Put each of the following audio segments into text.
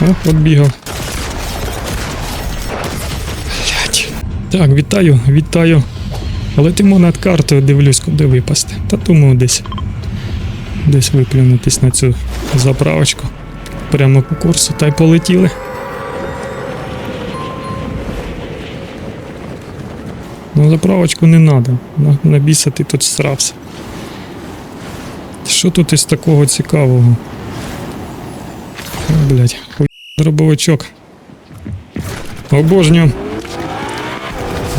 О, от бігав. Блять. Так, вітаю, вітаю. Летимо над картою, дивлюсь, куди випасти. Та думаю, десь. Десь виплюнутись на цю заправочку. Прямо по курсу та й полетіли. Ну, заправочку не треба. На, на біса ти тут срався. Що тут із такого цікавого? Хуй дробовичок. Обожнюю.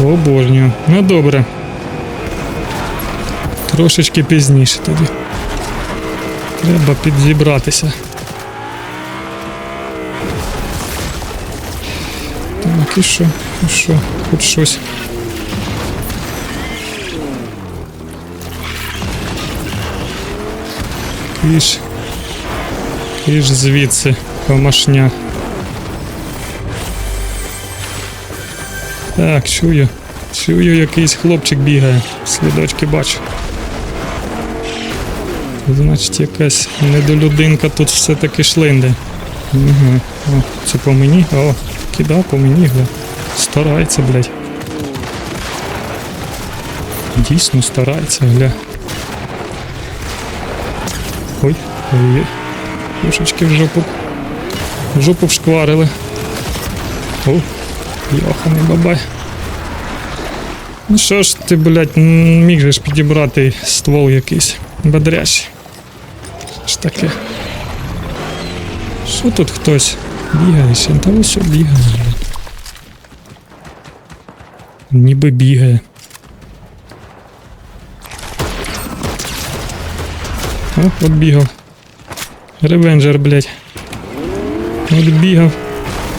Обожнюю. Ну добре. Трошечки пізніше тоді. Треба підзібратися. Так, і що? І що? Хоч щось. Киш. Киш звідси, комашня. Так, чую. Чую, якийсь хлопчик бігає. Слідочки бачу. Значить, якась недолюдинка тут все-таки шлинде. Угу. О, це по мені? О, кидав по мені, гля. Старається, блядь. Дійсно старається, гля. Ой, ой, ой. Трошечки в жопу. Вшкварили. О, йоханий бабай. Ну що ж ти, блядь, міг же ж підібрати ствол якийсь. Бодрящий. Що таке? Що тут хтось бігає ще? Та ось бігає. блядь. Ніби бігає. О, от бігав. Ревенджер, блядь. От бігав.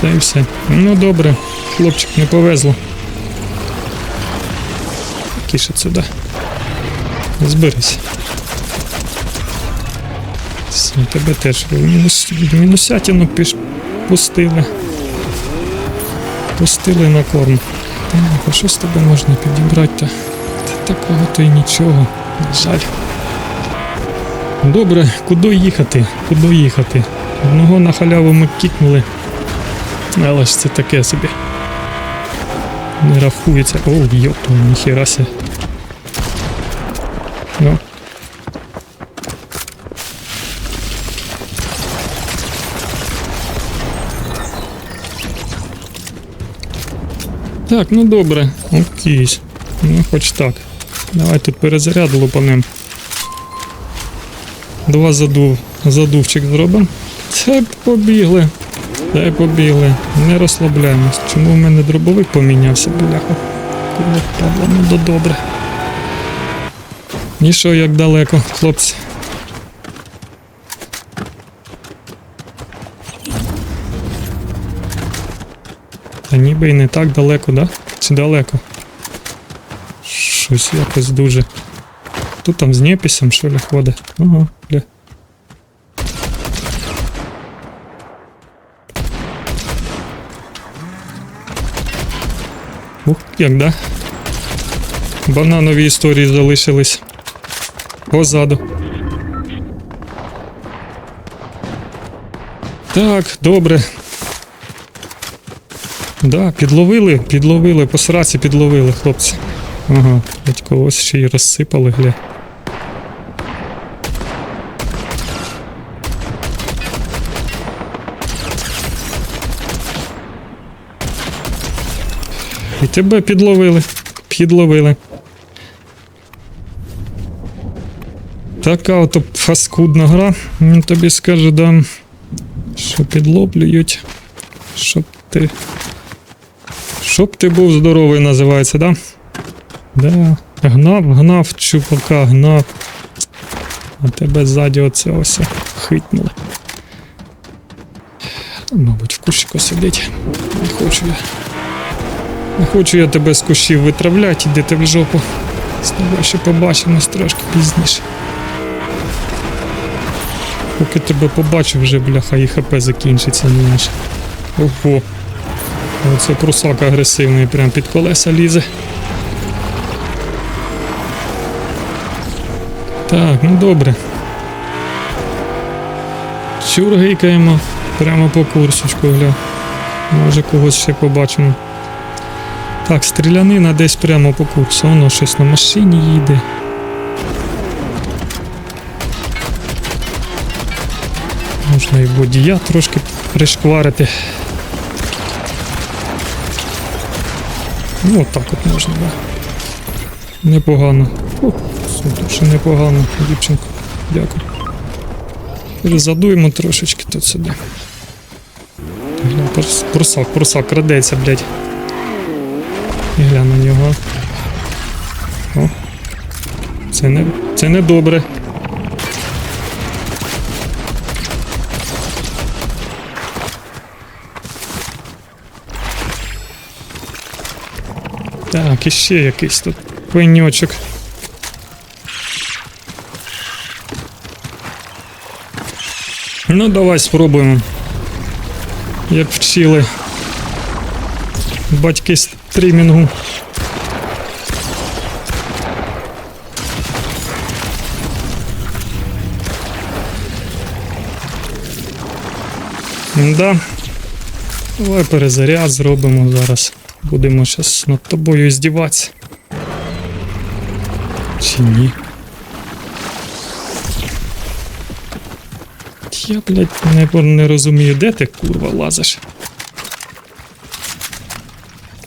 Та й все. Ну добре, хлопчик не повезло. Кіше сюди. Зберись. Тебе теж мінус, мінусятину піш, пустили. Пустили на корм. Так, а що з тебе можна підібрати? Та такого то й нічого. На жаль. Добре, куди їхати? Куди їхати? Одного на халяву ми кікнули. Але ж це таке собі. Не рахується. О, йопту, ніхіра се. Ну. Так, ну добре. Окей. Ну, хоч так. Давай тут перезаряд лупанем. Два задув, задувчик зробимо. Це побігли. Та й побігли. Не розслабляємось. Чому в мене дробовик помінявся, бляха? Падла, ну до добре. І що, як далеко, хлопці? Та ніби і не так далеко, да? Чи далеко? Щось якось дуже. Тут там з неписом, що ли, ходить. Ага, бля. Ух, як да? Бананові історії залишились. Позаду. Так, добре. Да, підловили, підловили, по сраці підловили, хлопці. Ага, батько, когось ще й розсипали, гля. І тебе підловили. Підловили. Така ото фаскудна гра. Він тобі скаже, да, що підлоблюють. Щоб ти. Щоб ти був здоровий, називається, да? Да. Гнав, гнав, чупака, гнав. А тебе ззаді оце ось хитнуло. Мабуть, в кущику сидить. Не хочу я. Не хочу я тебе з кущів витравляти, іди ти в жопу. З тобою ще побачимось трошки пізніше. Поки тебе побачу, вже бляха і хп закінчиться, знаєш. Ого. Оце прусак агресивний, прям під колеса лізе. Так, ну добре. Чургикаємо. Прямо по курсочку, гля. Може когось ще побачимо. Так, стрілянина десь прямо по курсу. Воно щось на машині їде. Можна і водія трошки пришкварити. Ну, отак от можна, да. Непогано. О, ще непогано, дівчинко. Дякую. Перезадуємо трошечки тут сюди. Прусак, прусак, крадеться, блядь. Гля на нього. О. Це не, це не добре. Так, іще якийсь тут пеньочок. Ну, давай спробуємо. Як вчили. Батьки стрімінгу. Да. Давай перезаряд зробимо зараз. Будемо зараз над тобою здіватися. Чи ні? Я, блядь, не, не розумію, де ти курва лазиш.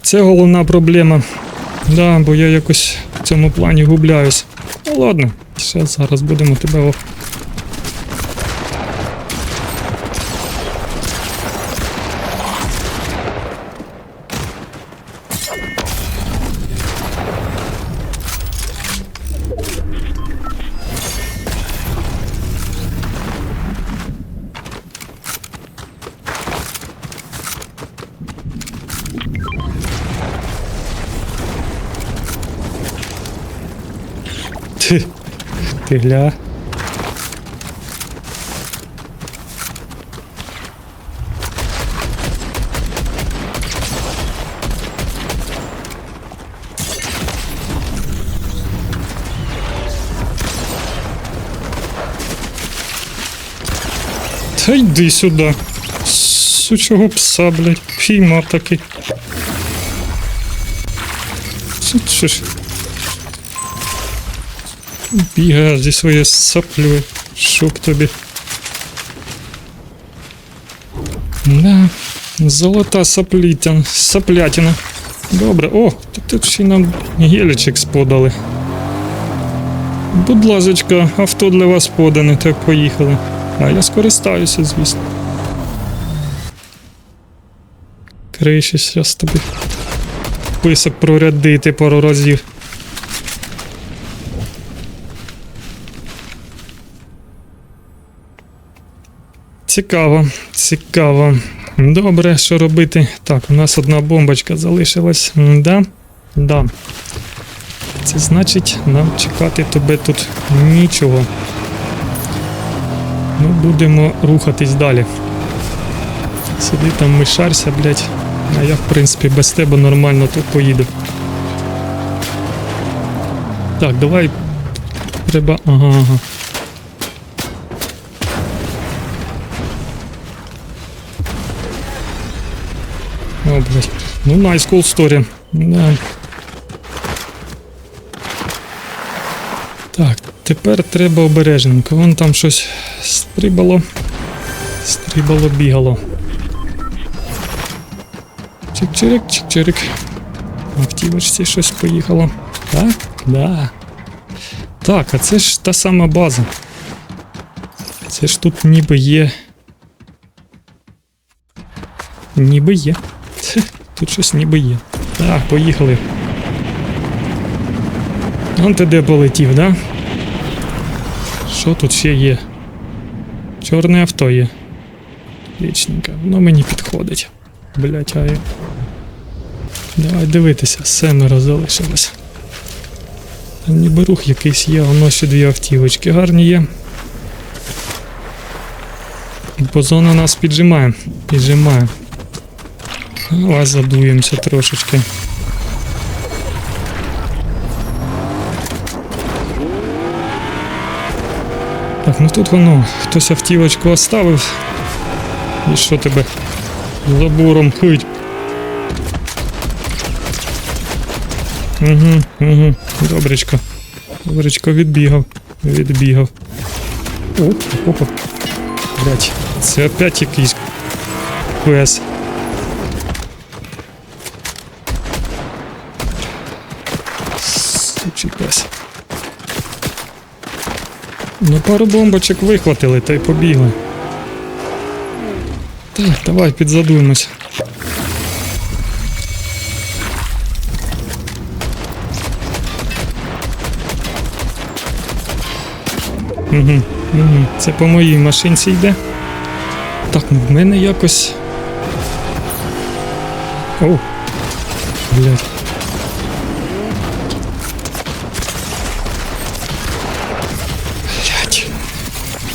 Це головна проблема. Да, бо я якось в цьому плані губляюсь. Ну ладно, ще зараз будемо тебе. Ти, ти гля. Та йди сюди. Сучого пса, блядь, піймав такий. Це що ж? Бігає зі своєю саплею. Шок тобі. Да. Золота саплітя, саплятина. Добре. О, тут, й нам гелічик сподали. Будь лазочка, авто для вас подане, так поїхали. А я скористаюся, звісно. Криші зараз тобі. Писок прорядити пару разів. Цікаво, цікаво. Добре, що робити? Так, у нас одна бомбочка залишилась. Да? Да. Це значить, нам чекати тебе тут нічого. Ми будемо рухатись далі. Сиди там мишарся, блядь. А я, в принципі, без тебе нормально тут поїду. Так, давай. Треба. Ага, ага. О, блядь. Ну, nice cool story. Да. Так, тепер треба обережненько. Вон там щось стрибало. Стрибало, бігало. Чик-чирик, чик-чирик. В Активочці щось поїхало. Так? Да. Так, а це ж та сама база. Це ж тут ніби є. Ніби є. Тут щось ніби є. Так, поїхали. Он ти де полетів, да? Що тут ще є? Чорне авто є. Лічненько, воно мені підходить. Блять, а я... Давай дивитися, семеро залишилось. Ніби рух якийсь є, воно ще дві автівочки гарні є. Бо зона нас піджимає. Піджимає. Давай задуємося трошечки. Так, ну тут воно, хтось автівочку оставив. І що тебе забором хить? Угу, угу. Добречко. Добречко відбігав. Відбігав. О, опа. Блять, це опять якийсь пес. Сучий пес. Ну, пару бомбочок вихватили та й побігли. Так, давай підзадуємось. Угу, угу. Це по моїй машинці йде. Так, ну в мене якось. О! Блять.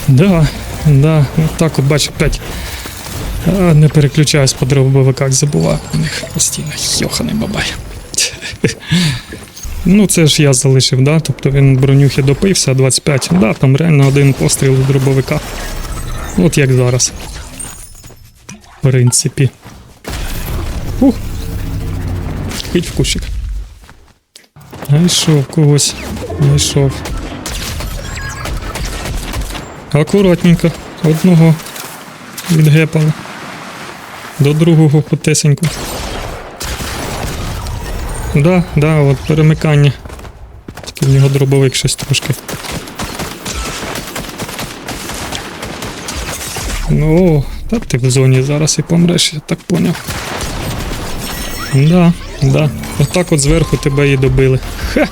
Да, да, от так от бачу, опять. Не переключаюсь по дробовиках, забуваю. У них постійно йоханий бабай. Ну, це ж я залишив, да? Тобто він бронюхи допився, 25. Да, там реально один постріл з дробовика. От як зараз. В принципі. Ух. Хить в кущик. Найшов когось. Найшов. Акуратненько. Одного відгепали. До другого потесеньку. Да, да, от перемикання. Тільки в нього дробовик щось трошки. Ну, та ти в зоні зараз і помреш, я так поняв. Да, да. Отак от зверху тебе і добили. Ха!